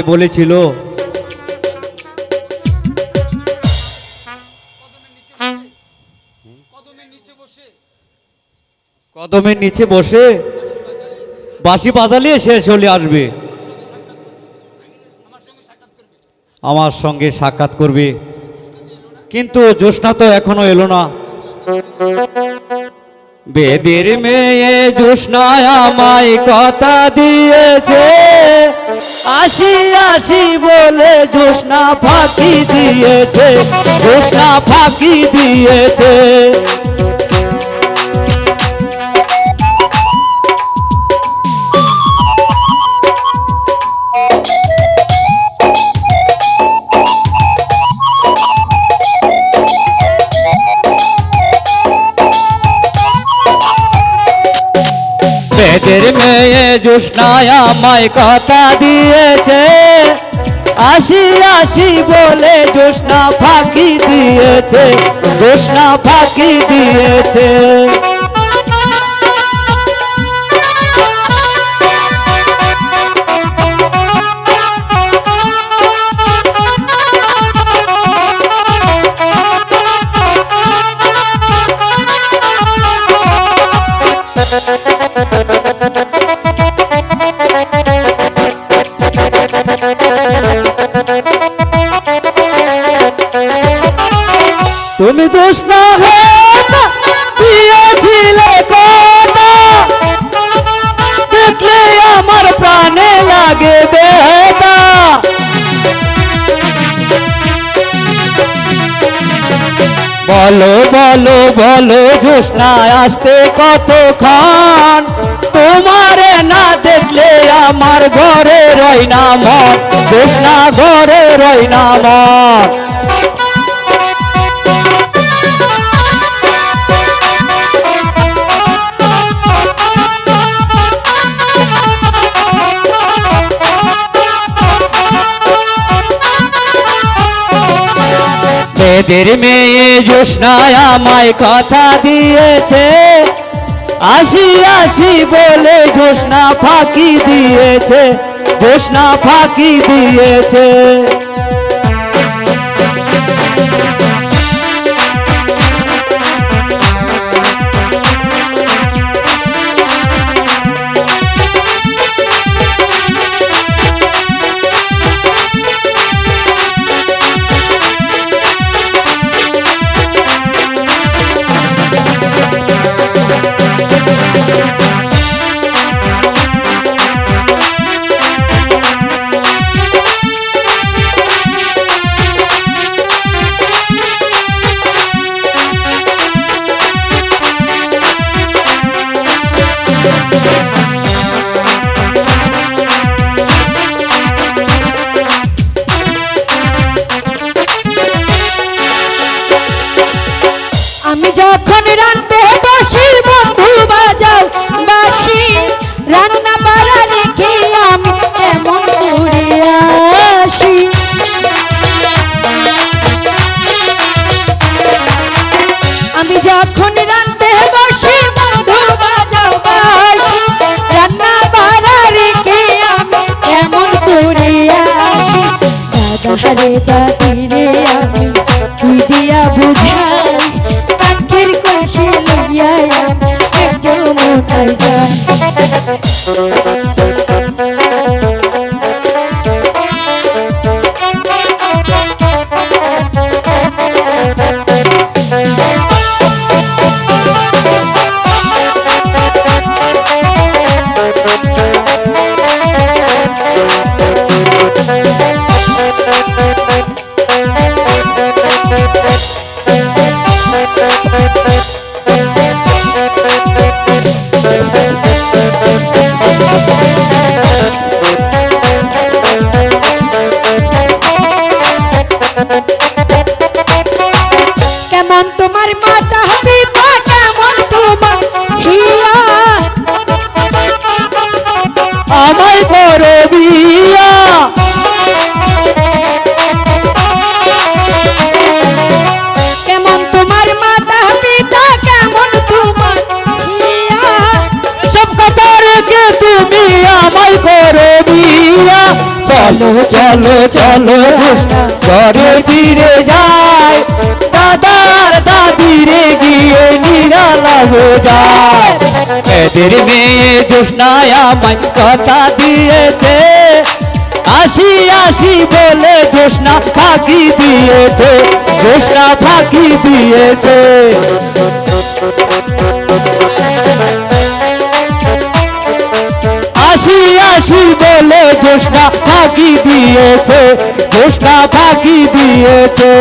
আমায় বলেছিল। কদমের নিচে বসে। বাঁশি বাজালিয়ে সে চলে আসবে। আমার সঙ্গে সাক্ষাৎ করবে। কিন্তু জ্যোৎস্না তো এখনও এলো না। বেদের মেয়ে জ্যোৎস্না আমায় কথা দিয়েছে। আসি আসি বলে জোসনা ফাঁকি দিয়েছে জোসনা ফাঁকি দিয়েছে। বেদের মেয়ে জ্যোৎস্নায় আমায় কথা দিয়েছে। আসি আসি বলে জোষ্ণা ফাঁকি দিয়েছে জোষ্ণা ফাঁকি দিয়েছে। তুমি দোষ না হতা দিয়েছিলে কথা দেখলে আমার প্রাণে লাগে বেদা বলো বলো বলো, জ্যোৎস্নায় আসতে কতক্ষণ? তোমারে না দেখলে আমার ঘরে রই না মন জ্যোৎস্না ঘরে রই না মন বেদের মেয়ে জ্যোৎস্নায় আমায় কথা দিয়েছে, আসি আসি বলে জ্যোৎস্না ফাঁকি দিয়েছে। জ্যোৎস্না ফাঁকি দিয়েছে আমি যখন রান্তে বসি বন্ধু বাজাও, বাসি রান্না বাড়া রেখে আমি এমন করে আসি। আমি যখন রান্তে বসি বন্ধু বাজাও, বাসি রান্না বাড়া রেখে আমি এমন করে আসি। দাদা রে দাদি রে কেমন তোমার? মাতা পিতা কেমন তোমার? হিয়া। হিয়া তুমি আমায় করো বিয়া চলো চলো চলো ঘরে ফিরে যায় দাদার দাদিরে গিয়ে নিরালা হয়ে যায়। এদের মেয়ে জোসনায় আমায় কথা দিয়েছে। আসি আসি বলে জোসনা ফাঁকি দিয়েছে। জোসনা ফাঁকি দিয়েছে। আসি আসি বলে জোসনা ফাঁকি দিয়েছে। জোসনা ফাঁকি দিয়েছে।